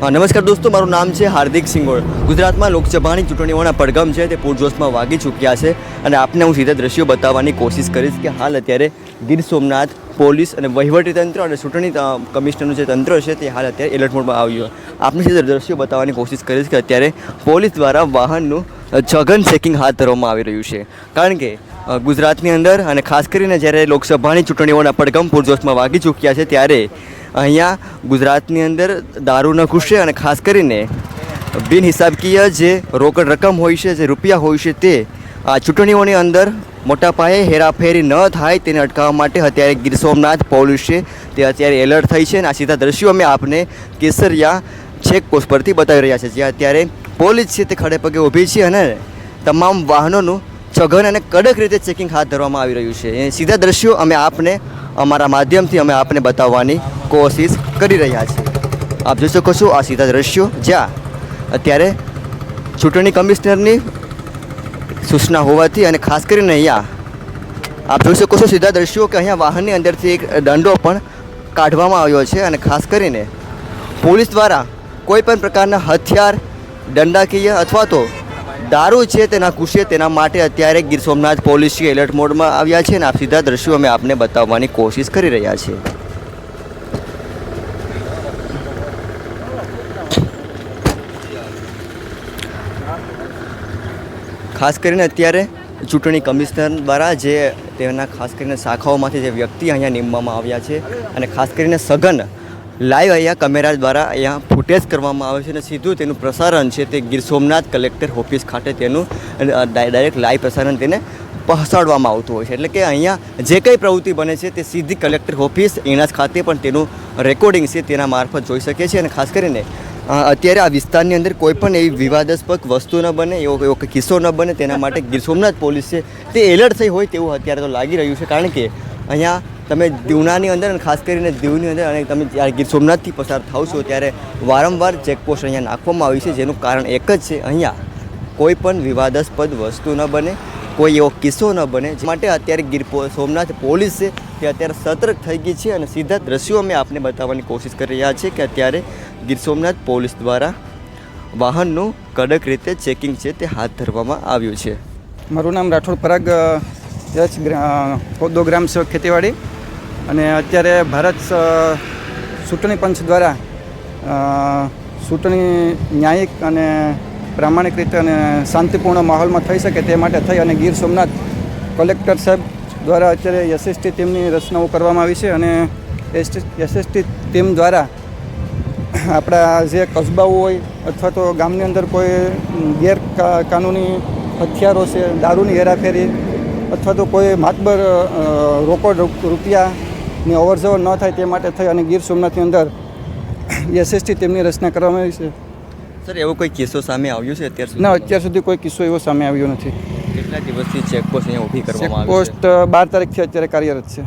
નમસ્કાર દોસ્તો મારું નામ છે હાર્દિક સિંગોળ. ગુજરાતમાં લોકસભાની ચૂંટણીઓના પડઘમ છે તે પૂરજોશમાં વાગી ચૂક્યા છે અને આપને હું સીધા દ્રશ્યો બતાવવાની કોશિશ કરીશ કે હાલ અત્યારે ગીર સોમનાથ પોલીસ અને વહીવટી તંત્ર અને ચૂંટણી કમિશનરનું જે તંત્ર છે તે હાલ અત્યારે એલર્ટ મોડમાં આવ્યું આપને સીધા દ્રશ્યો બતાવવાની કોશિશ કરીશ કે અત્યારે પોલીસ દ્વારા વાહનનું અ, સઘન ચેકિંગ હાથ ધરવામાં આવી રહ્યું છે. કારણ કે ગુજરાતની અંદર અને ખાસ કરીને જ્યારે લોકસભાની ચૂંટણીઓના પડઘમ પૂરજોશમાં વાગી ચૂક્યા છે ત્યારે અહીંયા ગુજરાતની અંદર દારૂ ન છે અને ખાસ કરીને બિન હિસાબકીય જે રોકડ રકમ હોય છે, જે રૂપિયા હોય છે તે આ ચૂંટણીઓની અંદર મોટા પાયે હેરાફેરી ન થાય તેને અટકાવવા માટે અત્યારે ગીર સોમનાથ પોલીસે તે અત્યારે એલર્ટ થઈ છે અને આ સીધા દ્રશ્યો અમે આપને કેસરિયા ચેકપોસ્ટ પરથી બતાવી રહ્યા છે જ્યાં અત્યારે પોલીસ છે તે ખડે પગે ઊભી છે અને તમામ વાહનોનું સઘન અને કડક રીતે ચેકિંગ હાથ ધરવામાં આવી રહ્યું છે. એ સીધા દ્રશ્યો અમે આપને અમારા માધ્યમથી અમે આપને બતાવવાની કોશિશ કરી રહ્યા છે. આપ જોઈ શકો છો આ સીધા દ્રશ્યો જ્યાં અત્યારે ચૂંટણી કમિશનરની સૂચના હોવાથી અને ખાસ કરીને અહીંયા આપ જોઈ શકો છો સીધા દ્રશ્યો કે અહીંયા વાહનની અંદરથી એક દંડો પણ કાઢવામાં આવ્યો છે અને ખાસ કરીને પોલીસ દ્વારા કોઈ પણ પ્રકારના હથિયાર, દંડાકીય અથવા તો દારૂ છે તેના કુશે તેના માટે અત્યારે ગીર સોમનાથ પોલીસ એલર્ટ મોડમાં આવ્યા છે અને આપ સીધા દ્રશ્યો અમે આપને બતાવવાની કોશિશ કરી રહ્યા છીએ. ખાસ કરીને અત્યારે ચૂંટણી કમિશનર દ્વારા જે તેના ખાસ કરીને શાખાઓમાંથી જે વ્યક્તિ અહીંયા નીમવામાં આવ્યા છે અને ખાસ કરીને સઘન લાઈવ અહીંયા કેમેરા દ્વારા અહીંયા ફૂટેજ કરવામાં આવે છે અને સીધું તેનું પ્રસારણ છે તે ગીર સોમનાથ કલેક્ટર ઓફિસ ખાતે તેનું ડાયરેક્ટ લાઈવ પ્રસારણ તેને પહોંચાડવામાં આવતું હોય છે. એટલે કે અહીંયા જે કંઈ પ્રવૃત્તિ બને છે તે સીધી કલેક્ટર ઓફિસ એનાજ ખાતે પણ તેનું રેકોર્ડિંગ છે તેના મારફત જોઈ શકે છે અને ખાસ કરીને અત્યારે આ વિસ્તારની અંદર કોઈ પણ એવી વિવાદાસ્પદ વસ્તુ ન બને, એવો એવો કિસ્સો ન બને, તેના માટે ગીર સોમનાથ પોલીસ છે તે એલર્ટ થઈ હોય તેવું અત્યારે તો લાગી રહ્યું છે. કારણ કે અહીંયા તમે દીવનાની અંદર અને ખાસ કરીને દીવની અંદર અને તમે જ્યારે ગીર સોમનાથથી પસાર થાવ છો ત્યારે વારંવાર ચેકપોસ્ટ અહીંયા નાખવામાં આવી છે, જેનું કારણ એક જ છે. અહીંયા કોઈ પણ વિવાદાસ્પદ વસ્તુ ન બને. કોઈ એવો કિસ્સો ન બને માટે અત્યારે ગીર સોમનાથ પોલીસ છે તે અત્યારે સતર્ક થઈ ગઈ છે અને સીધા દ્રશ્યો અમે આપને બતાવવાની કોશિશ કરી રહ્યા છીએ કે અત્યારે ગીર સોમનાથ પોલીસ દ્વારા વાહનનું કડક રીતે ચેકિંગ છે તે હાથ ધરવામાં આવ્યું છે. મારું નામ રાઠોડ પરાગ કોદો ગ્રામ સેવક ખેતીવાડી અને અત્યારે ભારત ચૂંટણી પંચ દ્વારા ચૂંટણી ન્યાયિક અને પ્રામાણિક રીતે અને શાંતિપૂર્ણ માહોલમાં થઈ શકે તે માટે થઈ અને ગીર સોમનાથ કલેક્ટર સાહેબ દ્વારા અત્યારે એસએસટી ટીમની રચનાઓ કરવામાં આવી છે અને એસએસટી ટીમ દ્વારા આપણા જે કસ્બાઓ હોય અથવા તો ગામની અંદર કોઈ ગેર કાનૂની હથિયારો છે, દારૂની હેરાફેરી અથવા તો કોઈ માતબર રોકડ રૂપિયાની અવરજવર ન થાય તે માટે થઈ અને ગીર સોમનાથની અંદર એસએસટી ટીમની રચના કરવામાં આવી છે. સર એવો કોઈ કિસ્સો સામે આવ્યો છે અત્યાર સુધી? ના અત્યાર સુધી કોઈ કિસ્સો એવો સામે આવ્યો નથી. કેટલા દિવસથી ચેકપોસ્ટ અહીંયા ઊભી કરવામાં આવી છે? પોસ્ટ બાર તારીખથી અત્યારે કાર્યરત છે.